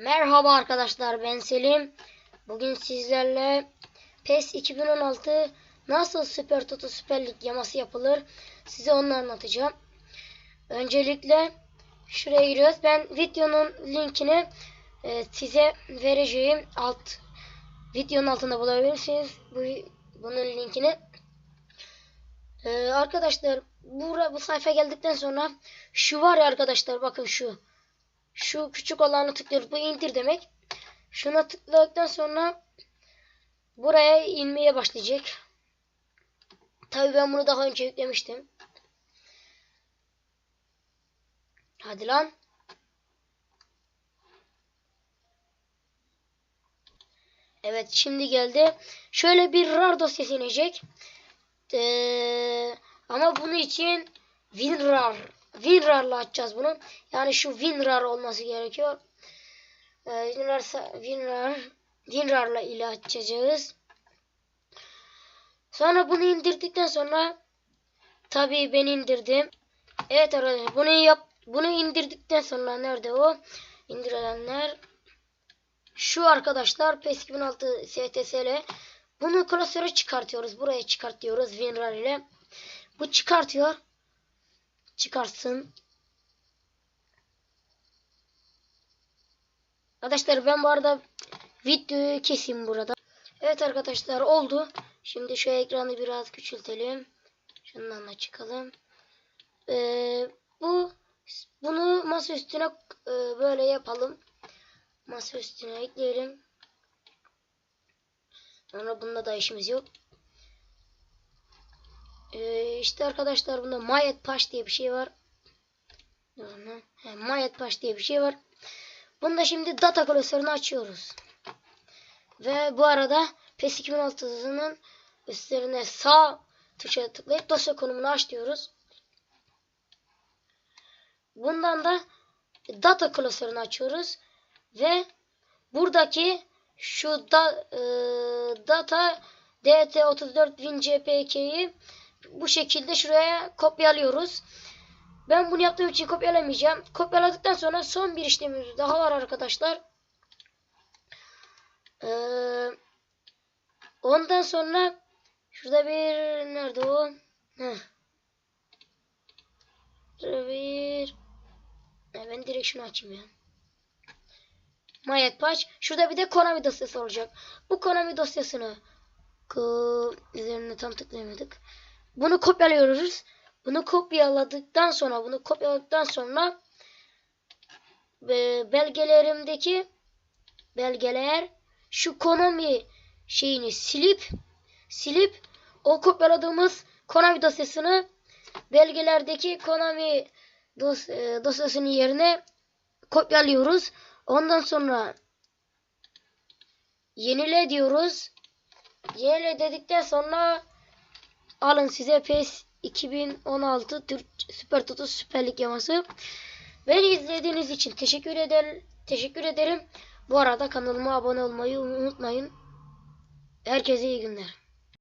Merhaba arkadaşlar ben Selim. Bugün sizlerle PES 2016 nasıl Süper Toto Süper Lig yaması yapılır size onu anlatacağım. Öncelikle şuraya giriyoruz. Ben videonun linkini e, size vereceğim. Alt videonun altında bulabilirsiniz. Bu bunun linkini. E, arkadaşlar bura, bu sayfa geldikten sonra şu var ya arkadaşlar bakın şu. Şu küçük olanı tıklıyoruz. Bu indir demek. Şuna tıkladıktan sonra buraya inmeye başlayacak. Tabii ben bunu daha önce yüklemiştim. Hadi lan. Evet şimdi geldi. Şöyle bir RAR dosyası inecek. Ee, ama bunun için WinRAR WinRAR'la açacağız bunu. Yani şu WinRAR olması gerekiyor. Ee, WinRAR, WinRAR, WinRAR'la ile açacağız. Sonra bunu indirdikten sonra tabii ben indirdim. Evet arkadaşlar bunu yap bunu indirdikten sonra nerede o? İndirilenler şu arkadaşlar PES 2006 STSL bunu klasöre çıkartıyoruz. Buraya çıkartıyoruz WinRAR ile. Bu çıkartıyor çıkarsın. Arkadaşlar ben bu arada videoyu keseyim burada. Evet arkadaşlar oldu. Şimdi şu ekranı biraz küçültelim. Şundan da çıkalım. Ee, bu bunu masa üstüne e, böyle yapalım. Masa üstüne ekleyelim. Sonra bunda da işimiz yok. Ee, işte arkadaşlar bunda Mayet Paş diye bir şey var. Mayet Paş diye bir şey var. Bunda şimdi data klasörünü açıyoruz. Ve bu arada PES 2016'nın üstlerine sağ tuşa tıklayıp dosya konumunu aç diyoruz. Bundan da data klasörünü açıyoruz. Ve buradaki şu da, e, data DT34 WinJPK'yi bu şekilde şuraya kopyalıyoruz. Ben bunu yaptığım için kopyalamayacağım. Kopyaladıktan sonra son bir işlemimiz daha var arkadaşlar. Ee, ondan sonra şurada bir nerede o? Bir ben direkt şunu açayım ya. Mayet Patch. Şurada bir de Konami dosyası olacak. Bu Konami dosyasını üzerine tam tıklayamadık. Bunu kopyalıyoruz. Bunu kopyaladıktan sonra bunu kopyaladıktan sonra belgelerimdeki belgeler şu Konami şeyini silip silip o kopyaladığımız Konami dosyasını belgelerdeki Konami dos, e, dosyasının yerine kopyalıyoruz. Ondan sonra yenile diyoruz. Yenile dedikten sonra alın size PES 2016 Türk Süper Toto Süper Lig yaması. Beni izlediğiniz için teşekkür ederim. Teşekkür ederim. Bu arada kanalıma abone olmayı unutmayın. Herkese iyi günler.